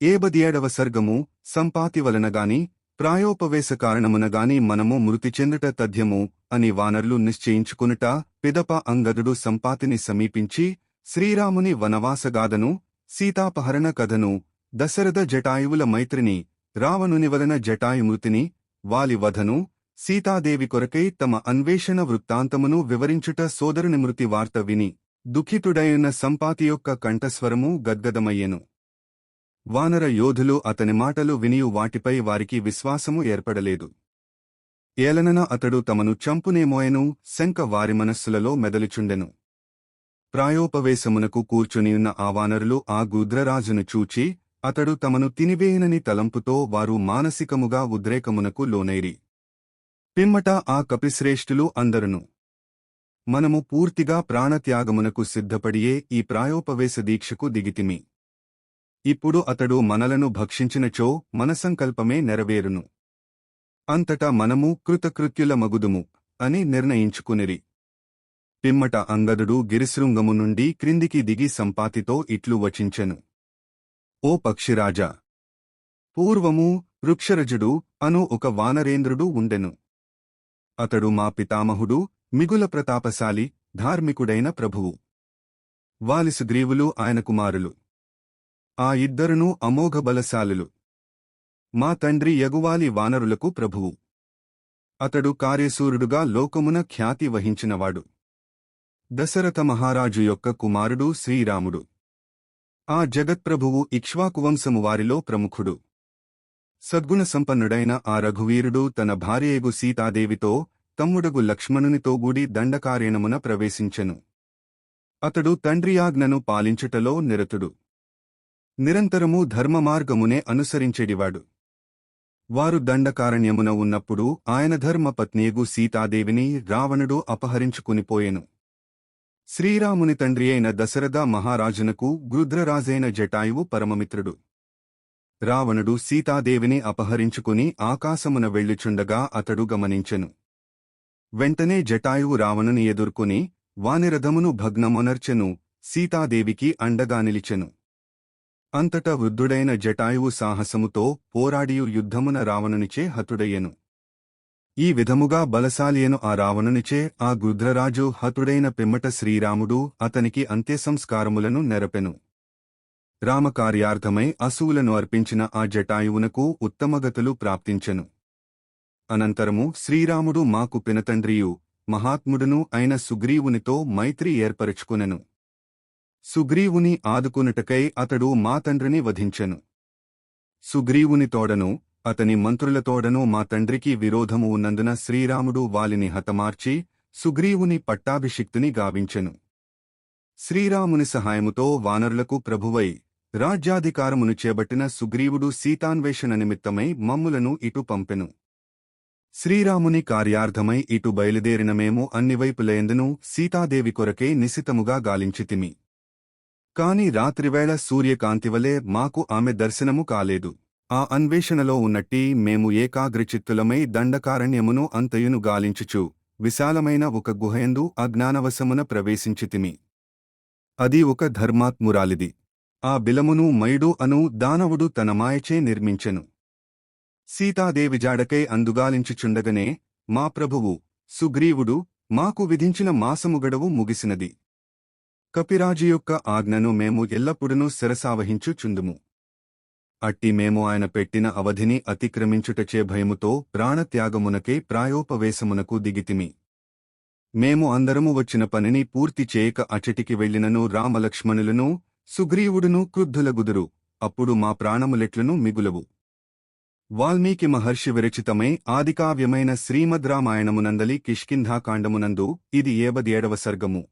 ఏబదియేడవ సర్గము సంపాతి వలనగాని ప్రాయోపవేశ కారణమునగాని మనము మృతి చెందుట తథ్యము అని వానర్లు నిశ్చయించుకునుట పిదప అంగదుడు సంపాతిని సమీపించి శ్రీరాముని వనవాసగాథను సీతాపహరణ కథను దశరథ జటాయువుల మైత్రిని రావణుని వలన జటాయుమృతిని వాలి వధను సీతాదేవి కొరకై తమ అన్వేషణ వృత్తాంతమును వివరించుట సోదరుని మృతి వార్త విని దుఃఖితుడైన సంపాతి యొక్క కంఠస్వరము గద్గదమయ్యెను. వానర యోధులు అతని మాటలు వినియు వాటిపై వారికి విశ్వాసము ఏర్పడలేదు. ఏలనన అతడు తమను చంపునేమోయను శంక వారి మనస్సులలో మెదలుచుండెను. ప్రాయోపవేశమునకు కూర్చునియున్న ఆ వానరులు ఆ గుద్రరాజును చూచి అతడు తమను తినివేయనని తలంపుతో వారు మానసికముగా ఉద్రేకమునకు లోనైరి. పిమ్మట ఆ కపిశ్రేష్ఠులు అందరును మనము పూర్తిగా ప్రాణత్యాగమునకు సిద్ధపడియే ఈ ప్రాయోపవేశ దీక్షకు దిగితిమి. ఇప్పుడు అతడు మనలను భక్షించినచో మన సంకల్పమే నెరవేరును. అంతటా మనము కృతకృత్యుల మగుదుము అని నిర్ణయించుకునిరి. పిమ్మట అంగదుడు గిరిశృంగము నుండి క్రిందికి దిగి సంపాతితో ఇట్లు వచించెను. ఓ పక్షిరాజా! పూర్వము వృక్షరజుడు అను ఒక వానరేంద్రుడు ఉండెను. అతడు మా పితామహుడు మిగుల ప్రతాపశాలి ధార్మికుడైన ప్రభువు. వాలిసుగ్రీవులు ఆయన కుమారులు. ఆ ఇద్దరునూ అమోఘ బలశాలులు మా తండ్రి యగువాలి వానరులకు ప్రభువు. అతడు కార్యసూరుడుగా లోకమున ఖ్యాతి వహించినవాడు. దశరథ మహారాజు యొక్క కుమారుడు శ్రీరాముడు. ఆ జగత్ప్రభువు ఇక్ష్వాకువంశము వారిలో ప్రముఖుడు. సద్గుణ సంపన్నుడైన ఆ రఘువీరుడు తన భార్యయగు సీతాదేవితో తమ్ముడగు లక్ష్మణునితో గూడి దండకార్యణమున ప్రవేశించెను. అతడు తండ్రియాజ్ఞను పాలించుటలో నిరతుడు. నిరంతరము ధర్మమార్గమునే అనుసరించెడివాడు. వారు దండకారణ్యమున ఉన్నప్పుడు ఆయన ధర్మపత్నియగు సీతాదేవిని రావణుడు అపహరించుకునిపోయెను శ్రీరాముని తండ్రి అయిన దశరథ మహారాజునకు గృద్రరాజైన జటాయువు పరమమిత్రుడు. రావణుడు సీతాదేవిని అపహరించుకుని ఆకాశమున వెళ్ళుచుండగా అతడు గమనించెను. వెంటనే జటాయువు రావణుని ఎదుర్కొని వానిరథమును భగ్నమొనర్చెను సీతాదేవికి అండగా నిలిచెను. అంతటా వృద్ధుడైన జటాయువు సాహసముతో పోరాడియు యుద్ధమున రావణునిచే హతుడయ్యెను. ఈ విధముగా బలశాలియను ఆ రావణునిచే ఆ గుద్రరాజు హతుడైన పిమ్మట శ్రీరాముడు అతనికి అంత్యసంస్కారములను నెరపెను. రామకార్యార్థమై అసువులను అర్పించిన ఆ జటాయువునకు ఉత్తమగతులు ప్రాప్తించెను. అనంతరము శ్రీరాముడు మాకు పినతండ్రియు మహాత్ముడును అయిన సుగ్రీవునితో మైత్రి ఏర్పరచుకునెను. సుగ్రీవుని ఆదుకునుటకై అతడు మా తండ్రిని వధించెను. సుగ్రీవుని తోడను అతని మంత్రులతోడను మా తండ్రికి విరోధము ఉన్నందున శ్రీరాముడు వాలిని హతమార్చి సుగ్రీవుని పట్టాభిషిక్తుని గావించెను. శ్రీరాముని సహాయముతో వానరులకు ప్రభువై రాజ్యాధికారమును చేపట్టిన సుగ్రీవుడు సీతాన్వేషణ నిమిత్తమై మమ్ములను ఇటు పంపెను. శ్రీరాముని కార్యార్థమై ఇటు బయలుదేరిన మేము అన్ని సీతాదేవి కొరకే నిశితముగా గాలించితిమి. కాని రాత్రివేళ సూర్యకాంతివలే మాకు ఆమె దర్శనము కాలేదు. ఆ అన్వేషణలో ఉన్నట్టి మేము ఏకాగ్రచిత్తులమై దండకారణ్యమును అంతయును గాలించుచు విశాలమైన ఒక గుహయందు అజ్ఞానవశమున ప్రవేశించితిమి. అది ఒక ధర్మాత్మురాలిది. ఆ బిలమును మైడు అను దానవుడు తన మాయచే నిర్మించెను. సీతాదేవి జాడకై అందుగాలించుచుండగనే మా ప్రభువు సుగ్రీవుడు మాకు విధించిన మాసము గడువు ముగిసినది. కపిరాజు యొక్క ఆజ్ఞను మేము ఎల్లప్పుడూ శిరసావహించుచుందుము. అట్టి మేము ఆయన పెట్టిన అవధిని అతిక్రమించుటచే భయముతో ప్రాణత్యాగమునకే ప్రాయోపవేశమునకు దిగితిమి. మేము అందరము వచ్చిన పనిని పూర్తి చేయక అచటికి వెళ్ళినను రామలక్ష్మణులను సుగ్రీవుడును క్రుద్ధులగుదురు. అప్పుడు మా ప్రాణములెట్లను మిగులవు. వాల్మీకి మహర్షి విరచితమై ఆదికావ్యమైన శ్రీమద్ రామాయణమునందలి కిష్కింధాకాండమునందు ఇది ఏబది ఏడవ సర్గము.